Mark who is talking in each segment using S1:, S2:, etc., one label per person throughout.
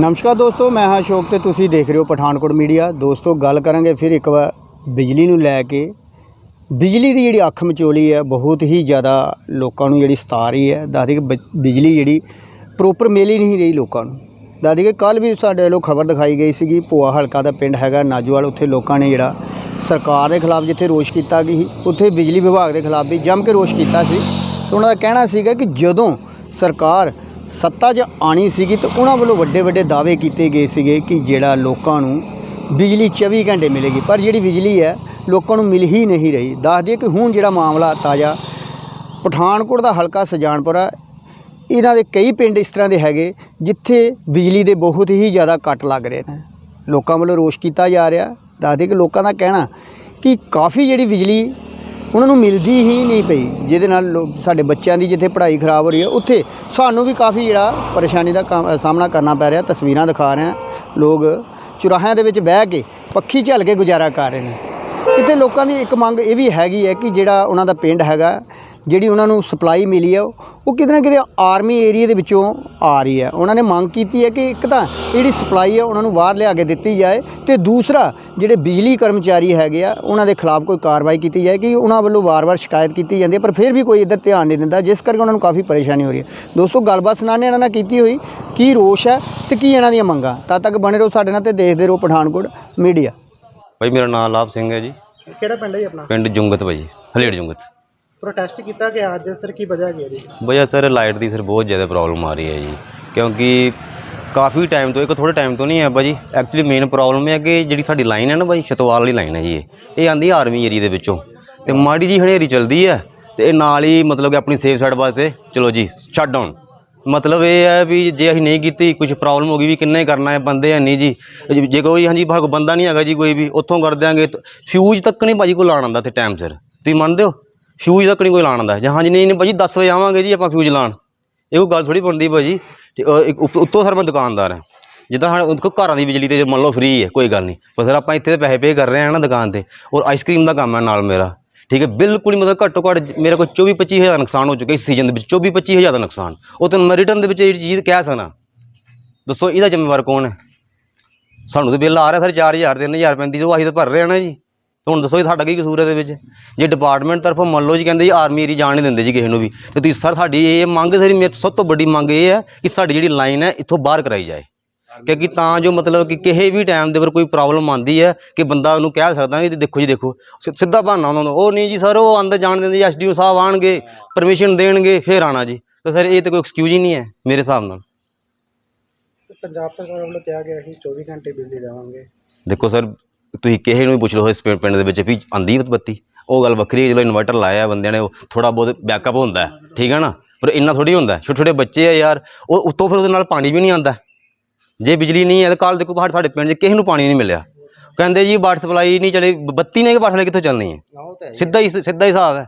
S1: ਨਮਸਕਾਰ ਦੋਸਤੋ, ਮੈਂ ਹਾਂ ਅਸ਼ੋਕ ਤੇ ਤੁਸੀਂ ਦੇਖ ਰਹੇ ਹੋ ਪਠਾਨਕੋਟ ਮੀਡੀਆ। ਦੋਸਤੋ, ਗੱਲ ਕਰਾਂਗੇ ਫਿਰ ਇੱਕ ਵਾਰ ਬਿਜਲੀ ਨੂੰ ਲੈ ਕੇ। ਬਿਜਲੀ ਦੀ ਜਿਹੜੀ ਅੱਖ ਮਚੋਲੀ ਹੈ, ਬਹੁਤ ਹੀ ਜ਼ਿਆਦਾ ਲੋਕਾਂ ਨੂੰ ਜਿਹੜੀ ਸਤਾ ਰਹੀ ਹੈ। ਦੱਸਦੇ ਕਿ ਬਿਜਲੀ ਜਿਹੜੀ ਪ੍ਰੋਪਰ ਮਿਲ ਹੀ ਨਹੀਂ ਰਹੀ ਲੋਕਾਂ ਨੂੰ। ਦੱਸਦੇ ਕਿ ਕੱਲ ਵੀ ਸਾਡੇ ਵੱਲੋਂ ਖਬਰ ਦਿਖਾਈ ਗਈ ਸੀਗੀ, ਭੂਆ ਹਲਕਾ ਦਾ ਪਿੰਡ ਹੈਗਾ ਨਾਜੂਵਾਲ, ਉੱਥੇ ਲੋਕਾਂ ਨੇ ਜਿਹੜਾ ਸਰਕਾਰ ਦੇ ਖਿਲਾਫ ਜਿੱਥੇ ਰੋਸ਼ ਕੀਤਾ ਗਈ ਸੀ ਉੱਥੇ ਬਿਜਲੀ ਵਿਭਾਗ ਦੇ ਖਿਲਾਫ ਵੀ ਜੰਮ ਕੇ ਰੋਸ਼ ਕੀਤਾ ਸੀ। ਉਹਨਾਂ ਦਾ ਕਹਿਣਾ ਸੀਗਾ ਕਿ ਜਦੋਂ ਸਰਕਾਰ ਸੱਤਾ 'ਚ ਆਣੀ ਸੀਗੀ ਤਾਂ ਉਹਨਾਂ ਵੱਲੋਂ ਵੱਡੇ ਵੱਡੇ ਦਾਅਵੇ ਕੀਤੇ ਗਏ ਸੀਗੇ ਕਿ ਜਿਹੜਾ ਲੋਕਾਂ ਨੂੰ ਬਿਜਲੀ 24 ਘੰਟੇ ਮਿਲੇਗੀ। ਪਰ ਜਿਹੜੀ ਬਿਜਲੀ ਹੈ, ਲੋਕਾਂ ਨੂੰ ਮਿਲ ਹੀ ਨਹੀਂ ਰਹੀ। ਦੱਸ ਦਈਏ ਕਿ ਹੁਣ ਜਿਹੜਾ ਮਾਮਲਾ ਤਾਜ਼ਾ, ਪਠਾਨਕੋਟ ਦਾ ਹਲਕਾ ਸਜਾਨਪੁਰਾ ਇਹਨਾਂ ਦੇ ਕਈ ਪਿੰਡ ਇਸ ਤਰ੍ਹਾਂ ਦੇ ਹੈਗੇ, ਜਿੱਥੇ ਬਿਜਲੀ ਦੇ ਬਹੁਤ ਹੀ ਜ਼ਿਆਦਾ ਕੱਟ ਲੱਗ ਰਹੇ ਨੇ। ਲੋਕਾਂ ਵੱਲੋਂ ਰੋਸ਼ ਕੀਤਾ ਜਾ ਰਿਹਾ। ਦੱਸਦੇ ਕਿ ਲੋਕਾਂ ਦਾ ਕਹਿਣਾ ਕਿ ਕਾਫੀ ਜਿਹੜੀ ਬਿਜਲੀ ਉਹਨਾਂ ਨੂੰ ਮਿਲਦੀ ਹੀ ਨਹੀਂ ਪਈ, ਜਿਹਦੇ ਨਾਲ ਲੋ- ਸਾਡੇ ਬੱਚਿਆਂ ਦੀ ਜਿੱਥੇ ਪੜ੍ਹਾਈ ਖਰਾਬ ਹੋ ਰਹੀ ਹੈ, ਉੱਥੇ ਸਾਨੂੰ ਵੀ ਕਾਫੀ ਜਿਹੜਾ ਪਰੇਸ਼ਾਨੀ ਦਾ ਕੰਮ- ਸਾਹਮਣਾ ਕਰਨਾ ਪੈ ਰਿਹਾ, ਤਸਵੀਰਾਂ ਦਿਖਾ ਰਹੇ ਹਾਂ ਲੋਕ ਚੁਰਾਹਿਆਂ ਦੇ ਵਿੱਚ ਬਹਿ ਕੇ ਪੱਖੀ ਝੱਲ ਕੇ ਗੁਜ਼ਾਰਾ ਕਰ ਰਹੇ ਨੇ। ਇੱਥੇ ਲੋਕਾਂ ਦੀ ਇੱਕ ਮੰਗ ਇਹ ਵੀ ਹੈਗੀ ਹੈ ਕਿ ਜਿਹੜਾ ਉਹਨਾਂ ਦਾ ਪਿੰਡ ਹੈਗਾ ਜਿਹੜੀ ਉਹਨਾਂ ਨੂੰ ਸਪਲਾਈ ਮਿਲੀ ਹੈ ਉਹ ਕਿਤੇ ਨਾ ਕਿਤੇ ਆਰਮੀ ਏਰੀਆ ਦੇ ਵਿੱਚੋਂ ਆ ਰਹੀ ਹੈ ਉਹਨਾਂ ਨੇ ਮੰਗ ਕੀਤੀ ਹੈ ਕਿ ਇੱਕ ਤਾਂ ਜਿਹੜੀ ਸਪਲਾਈ ਹੈ ਉਹਨਾਂ ਨੂੰ ਬਾਹਰ ਲਿਆ ਕੇ ਦਿੱਤੀ ਜਾਏ ਤੇ ਦੂਸਰਾ ਜਿਹੜੇ ਬਿਜਲੀ ਕਰਮਚਾਰੀ ਹੈਗੇ ਆ ਉਹਨਾਂ ਦੇ ਖਿਲਾਫ ਕੋਈ ਕਾਰਵਾਈ ਕੀਤੀ ਜਾਏ ਕਿ ਉਹਨਾਂ ਵੱਲੋਂ ਵਾਰ-ਵਾਰ ਸ਼ਿਕਾਇਤ ਕੀਤੀ ਜਾਂਦੀ ਹੈ ਪਰ ਫਿਰ ਵੀ ਕੋਈ ਇੱਧਰ ਧਿਆਨ ਨਹੀਂ ਦਿੰਦਾ ਜਿਸ ਕਰਕੇ ਉਹਨਾਂ ਨੂੰ ਕਾਫੀ ਪਰੇਸ਼ਾਨੀ ਹੋ ਰਹੀ ਹੈ ਦੋਸਤੋ ਗੱਲਬਾਤ ਸੁਣਾਣੇ ਇਹਨਾਂ ਨਾਲ ਕੀਤੀ ਹੋਈ ਕੀ ਰੋਸ਼ ਹੈ ਤੇ ਕੀ ਇਹਨਾਂ ਦੀਆਂ ਮੰਗਾਂ? ਤਦ ਤੱਕ ਬਣੇ ਰਹੋ ਸਾਡੇ ਨਾਲ ਤੇ ਦੇਖਦੇ ਰਹੋ ਪਠਾਨਕੋਟ ਮੀਡੀਆ।
S2: ਭਾਈ ਮੇਰਾ ਨਾਮ ਲਾਭ ਸਿੰਘ ਹੈ ਜੀ।
S3: ਕਿਹੜਾ ਪਿੰਡ ਹੈ ਜੀ ਆਪਣਾ?
S2: ਪਿੰਡ ਜੁੰਗਤ ਭਾਈ ਹਲੇੜ ਜੁੰਗਤ।
S3: ਪ੍ਰੋਟੈਸਟ ਕੀਤਾ ਗਿਆ ਅੱਜ ਸਰ ਕੀ ਵਜ੍ਹਾ ਹੈਗੀ ਹੈ ਜੀ
S2: ਭਈਆ ਸਰ ਲਾਈਟ ਦੀ ਸਰ ਬਹੁਤ ਜ਼ਿਆਦਾ ਪ੍ਰੋਬਲਮ ਆ ਰਹੀ ਹੈ ਜੀ। ਕਿਉਂਕਿ ਕਾਫੀ ਟਾਈਮ ਤੋਂ, ਇੱਕ ਥੋੜੇ ਟਾਈਮ ਤੋਂ ਨਹੀਂ ਹੈ ਭਾਜੀ। ਐਕਚੁਅਲੀ ਮੇਨ ਪ੍ਰੋਬਲਮ ਹੈ ਕਿ ਜਿਹੜੀ ਸਾਡੀ ਲਾਈਨ ਹੈ ਨਾ ਭਾਈ ਛਤਵਾਲ ਵਾਲੀ ਲਾਈਨ ਹੈ ਜੀ ਇਹ। ਇਹ ਆਂਦੀ ਆਰਮੀ ਏਰੀਆ ਦੇ ਵਿੱਚੋਂ। ਤੇ ਮਾੜੀ ਜੀ ਹਨੇਰੀ ਚਲਦੀ ਹੈ ਤੇ ਇਹ ਨਾਲ ਹੀ ਮਤਲਬ ਕਿ ਆਪਣੀ ਸੇਫ ਸਾਈਡ ਵਾਸਤੇ, ਚਲੋ ਜੀ ਸ਼ਟ ਡਾਊਨ ਮਤਲਬ ਇਹ ਹੈ ਵੀ ਜੇ ਅਸੀਂ ਨਹੀਂ ਕੀਤੀ ਕੁਝ ਪ੍ਰੋਬਲਮ ਹੋ ਗਈ ਵੀ ਕਿੰਨੇ ਕਰਨਾ ਹੈ ਬੰਦੇ ਹੈ ਨਹੀਂ ਜੀ। ਜੇ- ਜੇ ਕੋਈ, ਹਾਂਜੀ, ਭਾਗ ਬੰਦਾ ਨਹੀਂ ਹੈਗਾ ਜੀ ਕੋਈ ਵੀ, ਉੱਥੋਂ ਕਰ ਦਿਆਂਗੇ। ਫਿਊਜ਼ ਤੱਕ ਨਹੀਂ ਭਾਜੀ ਕੋਈ ਲਾਣ ਆਉਂਦਾ ਤੇ ਟਾਈਮ ਸਿਰ। ਤੁਸੀਂ ਮੰਨਦੇ ਹੋ? ਫਿਊਜ਼ ਦਾ ਨਹੀਂ ਕੋਈ ਲਾਣ ਆਉਂਦਾ। ਜਾਂ ਹਾਂਜੀ, ਨਹੀਂ ਨਹੀਂ ਭਾਜੀ 10 ਵਜੇ ਆਵਾਂਗੇ ਜੀ ਆਪਾਂ ਫਿਊਜ਼ ਲਾਣ ਇਹ ਕੋਈ ਗੱਲ ਥੋੜੀ ਬਣਦੀ ਭਾਜੀ। ਤੇ ਉਹ ਇੱਕ ਉੱਪ- ਉੱਤੋਂ ਸਰ ਮੈਂ ਦੁਕਾਨਦਾਰ ਹਾਂ। ਜਿੱਦਾਂ ਹੁਣ ਉਹਦੇ ਕੋਲ ਘਰਾਂ ਦੀ ਬਿਜਲੀ ਤੇ ਜੇ ਮੰਨ ਲਓ ਫ੍ਰੀ ਹੈ, ਕੋਈ ਗੱਲ ਨਹੀਂ। ਪਰ ਸਰ ਆਪਾਂ ਇੱਥੇ ਤੇ ਪੈਸੇ ਪੇ ਕਰ ਰਹੇ ਹਾਂ ਨਾ ਦੁਕਾਨ ਤੇ। ਔਰ ਆਈਸਕ੍ਰੀਮ ਦਾ ਕੰਮ ਹੈ ਨਾਲ ਮੇਰਾ। ਠੀਕ ਹੈ, ਬਿਲਕੁਲ ਹੀ ਮਤਲਬ ਘੱਟੋ ਘੱਟ ਮੇਰੇ ਕੋਲ 24 25 ਹਜ਼ਾਰ ਨੁਕਸਾਨ ਹੋ ਚੁੱਕਿਆ ਇਸ ਸੀਜ਼ਨ ਦੇ ਵਿੱਚ। 24 25 ਹਜ਼ਾਰ ਦਾ ਨੁਕਸਾਨ। ਉਹ ਤਾਂ ਮੈਂ ਰਿਟਰਨ ਦੇ ਵਿੱਚ ਇਹ ਚੀਜ਼ ਕਹਿ ਸਕਦਾ। ਦੱਸੋ, ਇਹਦਾ ਜ਼ਿੰਮੇਵਾਰ ਕੌਣ ਹੈ? ਸਾਨੂੰ ਤਾਂ ਬਿੱਲ ਆ ਰਿਹਾ ਸਰ 4000 3000 ਪੈਂਦੀ ਉਹ ਅਸੀਂ ਤਾਂ ਭਰ ਰਹੇ ਹਾਂ ਨਾ ਜੀ। ਹੁਣ ਦੱਸੋ ਇਹ ਸਾਡਾ ਕੀ ਕਸੂਰ ਹੈ ਇਹਦੇ ਵਿੱਚ? ਜੇ ਡਿਪਾਰਟਮੈਂਟ ਤਰਫੋਂ ਮੰਨ ਲਓ ਜੀ ਕਹਿੰਦੇ ਜੀ ਆਰਮੀ ਏਰੀ ਜਾਣ ਨਹੀਂ ਦਿੰਦੇ ਜੀ ਕਿਸੇ ਨੂੰ ਵੀ ਤੇ ਤੁਸੀਂ ਸਰ ਸਾਡੀ ਇਹ ਮੰਗ ਸਰ ਮੇਰੇ ਸਭ ਤੋਂ ਵੱਡੀ ਮੰਗ ਇਹ ਹੈ ਕਿ ਸਾਡੀ ਜਿਹੜੀ ਲਾਈਨ ਹੈ ਇੱਥੋਂ ਬਾਹਰ ਕਰਾਈ ਜਾਏ। ਕਿਉਂਕਿ ਤਾਂ ਜੋ ਮਤਲਬ ਕਿ ਕਿਸੇ ਵੀ ਟਾਈਮ ਦੇ ਉੱਪਰ ਕੋਈ ਪ੍ਰੋਬਲਮ ਆਉਂਦੀ ਹੈ ਕਿ ਬੰਦਾ ਉਹਨੂੰ ਕਹਿ ਸਕਦਾ ਵੀ ਦੇਖੋ ਜੀ ਦੇਖੋ ਸਿ- ਸਿੱਧਾ ਬਹਾਨਾ ਉਹਨਾਂ ਨੂੰ ਉਹ ਨਹੀਂ ਜੀ ਸਰ ਉਹ ਅੰਦਰ ਜਾਣ ਦਿੰਦੇ ਜੀ ਐਸਡੀਓ ਸਾਹਿਬ ਆਣਗੇ ਪਰਮਿਸ਼ਨ ਦੇਣਗੇ ਫਿਰ ਆਣਾ ਜੀ। ਤਾਂ ਸਰ ਇਹ ਤਾਂ ਕੋਈ ਐਕਸਕਿਊਜ਼ ਹੀ ਨਹੀਂ ਹੈ ਮੇਰੇ ਹਿਸਾਬ ਨਾਲ।
S3: ਪੰਜਾਬ ਸਰਕਾਰ ਵੱਲੋਂ ਕਿਹਾ ਗਿਆ ਕਿ 24 ਘੰਟੇ ਬਿਜਲੀ ਦੇਵਾਂਗੇ।
S2: ਦੇਖੋ ਸਰ ਤੁਸੀਂ ਕਿਸੇ ਨੂੰ ਵੀ ਪੁੱਛ ਲਓ ਇਸ ਪਿੰਡ ਦੇ ਵਿੱਚ ਵੀ ਆਂਦੀ ਬੱਤੀ? ਉਹ ਗੱਲ ਵੱਖਰੀ ਹੈ ਜਦੋਂ ਇਨਵਰਟਰ ਲਾਇਆ ਬੰਦਿਆਂ ਨੇ ਉਹ ਥੋੜਾ ਬਹੁਤ ਬੈਕਅਪ ਹੁੰਦਾ ਠੀਕ ਹੈ ਨਾ? ਪਰ ਇੰਨਾ ਥੋੜੀ ਹੁੰਦਾ ਛੋਟੇ ਛੋਟੇ ਬੱਚੇ ਆ ਯਾਰ ਉਹ ਉੱਤੋਂ ਫਿਰ ਉਹਦੇ ਨਾਲ ਪਾਣੀ ਵੀ ਨਹੀਂ ਆਉਂਦਾ। ਜੇ ਬਿਜਲੀ ਨਹੀਂ ਹੈ ਤਾਂ ਕੱਲ ਦੇਖੋ ਸਾਡੇ ਪਿੰਡ 'ਚ ਕਿਸੇ ਨੂੰ ਪਾਣੀ ਨਹੀਂ ਮਿਲਿਆ। ਕਹਿੰਦੇ ਜੀ ਵਾਟਰ ਸਪਲਾਈ ਨਹੀਂ ਚਲੇ ਬੱਤੀ ਨੇ ਕਿ ਵਾਟਰ ਸਪਲਾਈ ਕਿੱਥੋਂ ਚੱਲਣੀ ਹੈ? ਸਿੱਧਾ ਹੀ ਸਿੱਧਾ ਹੀ ਹਿਸਾਬ ਹੈ।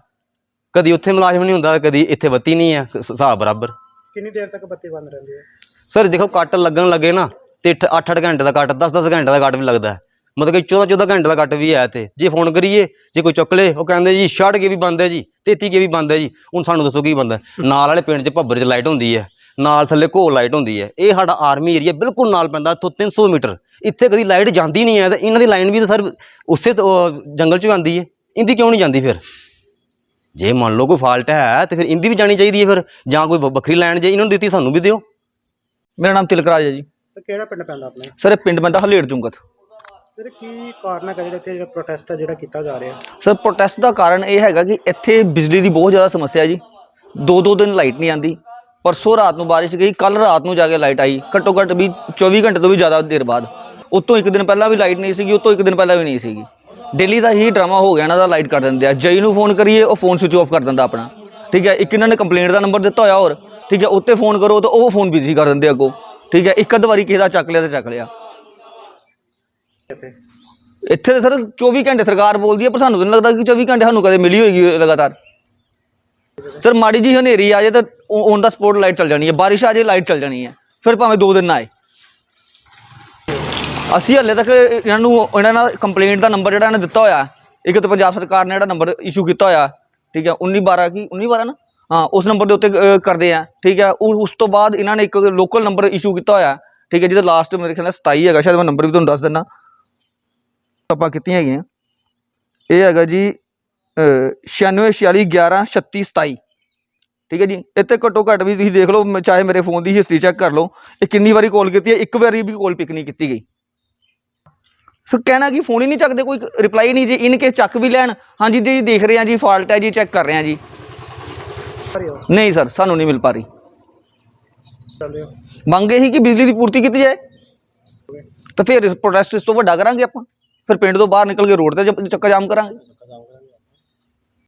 S2: ਕਦੀ ਉੱਥੇ ਮੁਲਾਜ਼ਮ ਨਹੀਂ ਹੁੰਦਾ ਕਦੀ ਇੱਥੇ ਬੱਤੀ ਨਹੀਂ ਹੈ ਹਿਸਾਬ ਬਰਾਬਰ।
S3: ਕਿੰਨੀ ਦੇਰ ਤੱਕ ਬੱਤੀ ਬੰਦ ਰਹਿੰਦੀ ਹੈ?
S2: ਸਰ ਦੇਖੋ ਕੱਟ ਲੱਗਣ ਲੱਗੇ ਨਾ ਤੇ 8-8 ਘੰਟੇ ਦਾ ਕੱਟ 10-10 ਘੰਟੇ ਦਾ ਕੱਟ ਵੀ ਲੱਗਦਾ ਹੈ। ਮਤਲਬ ਕਿ 14-14 ਘੰਟੇ ਦਾ ਕੱਟ ਵੀ ਹੈ ਤੇ ਜੇ ਫੋਨ ਕਰੀਏ ਜੇ ਕੋਈ ਚੁੱਕ ਲੇ ਉਹ ਕਹਿੰਦੇ ਜੀ ਛੱਡ ਕੇ ਵੀ ਬੰਦ ਹੈ ਜੀ 33 ਕੇ ਵੀ ਬੰਦ ਹੈ ਜੀ ਹੁਣ ਸਾਨੂੰ ਦੱਸੋ ਕੀ ਬੰਦ ਹੈ? ਨਾਲ ਵਾਲੇ ਪਿੰਡ 'ਚ ਭੱਬਰ 'ਚ ਲਾਈਟ ਹੁੰਦੀ ਹੈ ਨਾਲ ਥੱਲੇ ਘੋਲ ਲਾਈਟ ਹੁੰਦੀ ਹੈ। ਇਹ ਸਾਡਾ ਆਰਮੀ ਏਰੀਆ ਬਿਲਕੁਲ ਨਾਲ ਪੈਂਦਾ ਇੱਥੋਂ 300 ਮੀਟਰ। ਇੱਥੇ ਕਦੀ ਲਾਈਟ ਜਾਂਦੀ ਨਹੀਂ ਹੈ ਤੇ ਇਹਨਾਂ ਦੀ ਲਾਈਨ ਵੀ ਤਾਂ ਸਰ ਉਸੇ ਜੰਗਲ 'ਚ ਆਉਂਦੀ ਹੈ। ਇਹਦੀ ਕਿਉਂ ਨਹੀਂ ਜਾਂਦੀ ਫਿਰ? ਜੇ ਮੰਨ ਲਓ ਕੋਈ ਫਾਲਟ ਹੈ ਤੇ ਫਿਰ ਇਹਦੀ ਵੀ ਜਾਣੀ ਚਾਹੀਦੀ ਹੈ ਫਿਰ। ਜਾਂ ਕੋਈ ਵੱਖਰੀ ਲਾਈਨ ਜੇ ਇਹਨਾਂ ਨੂੰ ਦਿੱਤੀ ਸਾਨੂੰ ਵੀ ਦਿਓ।
S4: ਮੇਰਾ ਨਾਮ ਤਿਲਕ ਰਾਜ ਹੈ ਜੀ।
S3: ਸਰ ਕਿਹੜਾ ਪਿੰਡ ਪੈਂਦਾ ਆਪਣੇ?
S4: ਸਰ ਇਹ ਪਿੰਡ ਪੈਂਦਾ ਹਲੇੜ ਜੁੰਗਤ।
S3: ਸਰ, ਕੀ ਕਾਰਨ ਹੈ ਜਿਹੜਾ ਇੱਥੇ ਜਿਹੜਾ ਪ੍ਰੋਟੈਸਟ ਹੈ ਜਿਹੜਾ ਕੀਤਾ ਜਾ ਰਿਹਾ?
S4: ਸਰ ਪ੍ਰੋਟੈਸਟ ਦਾ ਕਾਰਨ ਇਹ ਹੈਗਾ ਕਿ ਇੱਥੇ ਬਿਜਲੀ ਦੀ ਬਹੁਤ ਜ਼ਿਆਦਾ ਸਮੱਸਿਆ ਜੀ। ਦੋ ਦੋ ਦਿਨ ਲਾਈਟ ਨਹੀਂ ਆਂਦੀ। ਪਰਸੋਂ ਰਾਤ ਨੂੰ ਬਾਰਿਸ਼ ਗਈ ਕੱਲ ਰਾਤ ਨੂੰ ਜਾ ਕੇ ਲਾਈਟ ਆਈ। ਘੱਟੋ ਘੱਟ ਵੀ 24 ਘੰਟੇ ਤੋਂ ਵੀ ਜ਼ਿਆਦਾ ਦੇਰ ਬਾਅਦ। ਉਤੋਂ ਇੱਕ ਦਿਨ ਪਹਿਲਾਂ ਵੀ ਲਾਈਟ ਨਹੀਂ ਸੀਗੀ, ਉਤੋਂ ਇੱਕ ਦਿਨ ਪਹਿਲਾਂ ਵੀ ਨਹੀਂ ਸੀਗੀ। ਡੇਲੀ ਦਾ ਹੀ ਡਰਾਮਾ ਹੋ ਗਿਆ, ਇਹਨਾਂ ਦਾ ਲਾਈਟ ਕੱਟ ਦਿੰਦੇ ਆ। ਜਈ ਨੂੰ ਫੋਨ ਕਰੀਏ, ਉਹ ਫੋਨ ਸਵਿਚ ਆਫ ਕਰ ਦਿੰਦਾ ਆਪਣਾ। ਠੀਕ ਹੈ, ਇੱਕ ਇਹਨਾਂ ਨੇ ਕੰਪਲੇਂਟ ਦਾ ਨੰਬਰ ਦਿੱਤਾ ਹੋਇਆ ਹੋਰ। ਠੀਕ ਹੈ, ਉੱਤੇ ਫੋਨ ਕਰੋ ਤਾਂ ਉਹ ਫੋਨ ਬਿਜ਼ੀ ਕਰ ਦਿੰਦੇ ਅੱਗੋਂ। ਠੀਕ ਹੈ, ਇੱਕ ਅੱਧ ਵਾਰੀ ਕਿਸੇ ਦਾ ਚੱਕ ਲਿਆ ਤੇ ਚੱਕ ਲਿਆ।
S3: ਇੱਥੇ
S4: ਤਾਂ ਸਰ 24 ਘੰਟੇ ਸਰਕਾਰ ਬੋਲਦੀ ਹੈ ਪਰ ਸਾਨੂੰ ਤਾਂ ਨਹੀਂ ਲੱਗਦਾ ਕਿ 24 ਘੰਟੇ ਸਾਨੂੰ ਕਦੇ ਮਿਲੀ ਹੋਏਗੀ ਲਗਾਤਾਰ। ਸਰ ਮਾੜੀ ਜੀ ਹਨੇਰੀ ਆ ਜੇ ਤਾਂ ਔਨ ਦਾ ਸਪੋਟ ਲਾਈਟ ਚੱਲ ਜਾਣੀ ਹੈ ਬਾਰਿਸ਼ ਆ ਜੇ ਲਾਈਟ ਚੱਲ ਜਾਣੀ ਹੈ ਫਿਰ ਭਾਵੇਂ ਦੋ ਦਿਨ ਨਾ ਆਏ। ਅਸੀਂ ਹਲੇ ਤੱਕ ਇਹਨਾਂ ਨੂੰ, ਇਹਨਾਂ ਨਾਲ ਕੰਪਲੇਂਟ ਦਾ ਨੰਬਰ ਜਿਹੜਾ ਇਹਨਾਂ ਨੇ ਦਿੱਤਾ ਹੋਇਆ, ਇੱਕ ਤਾਂ ਪੰਜਾਬ ਸਰਕਾਰ ਨੇ ਜਿਹੜਾ ਨੰਬਰ ਇਸ਼ੂ ਕੀਤਾ ਹੋਇਆ, ਠੀਕ ਹੈ 19 12 ਕੀ 19 12 ਨਾ? ਹਾਂ, ਉਸ ਨੰਬਰ ਦੇ ਉੱਤੇ ਕਰਦੇ ਆ, ਠੀਕ ਹੈ ਉਹ- ਉਸ ਤੋਂ ਬਾਅਦ ਇਹਨਾਂ ਨੇ ਇੱਕ ਲੋਕਲ ਨੰਬਰ ਇਸ਼ੂ ਕੀਤਾ ਹੋਇਆ, ਠੀਕ ਹੈ ਜਿਹਦਾ ਲਾਸਟ ਮੇਰੇ ਖਿਆਲ ਨਾਲ 27 ਹੈਗਾ, ਸ਼ਾਇਦ ਮੈਂ ਨੰਬਰ ਵੀ ਤੁਹਾਨੂੰ ਦੱਸ ਦਿੰਦਾ। ਆਪਾਂ ਕੀਤੀਆਂ ਹੈਗੀਆਂ। ਇਹ ਹੈਗਾ ਜੀ ਅਹ, 96 46 11 36 27 ਠੀਕ ਹੈ ਜੀ ਇੱਥੇ ਘੱਟੋ ਘੱਟ ਵੀ ਤੁਸੀਂ ਦੇਖ ਲਓ ਚਾਹੇ ਮੇਰੇ ਫੋਨ ਦੀ ਹਿਸਟਰੀ ਚੈੱਕ ਕਰ ਲਓ ਇਹ ਕਿੰਨੀ ਵਾਰੀ ਕਾਲ ਕੀਤੀ ਹੈ ਇੱਕ ਵਾਰੀ ਵੀ ਕਾਲ ਪਿਕ ਨਹੀਂ ਕੀਤੀ ਗਈ। ਸੋ ਕਹਿਣਾ ਕਿ ਫੋਨ ਹੀ ਨਹੀਂ ਚੱਕਦੇ ਕੋਈ ਰਿਪਲਾਈ ਨਹੀਂ ਜੀ ਇਨ ਕੇਸ ਚੱਕ ਵੀ ਲੈਣ। ਹਾਂਜੀ ਜੀ ਦੇਖ ਰਹੇ ਹਾਂ ਜੀ ਫਾਲਟ ਹੈ ਜੀ ਚੈੱਕ ਕਰ ਰਹੇ ਹਾਂ ਜੀ। ਨਹੀਂ ਸਰ ਸਾਨੂੰ ਨਹੀਂ ਮਿਲ ਪਾ ਰਹੀ।
S3: ਚੱਲ ਰਹੇ ਹੋ
S4: ਕਿ ਬਿਜਲੀ ਦੀ ਪੂਰਤੀ ਕੀਤੀ ਜਾਏ। ਤਾਂ ਫਿਰ ਪ੍ਰੋਟੈਸਟ ਇਸ ਤੋਂ ਵੱਡਾ ਕਰਾਂਗੇ ਆਪਾਂ। ਫਿਰ ਪਿੰਡ ਤੋਂ ਬਾਹਰ ਨਿਕਲ ਕੇ ਰੋਡ ਤੇ ਚੱਕਾ ਜਾਮ ਕਰਾਂਗੇ।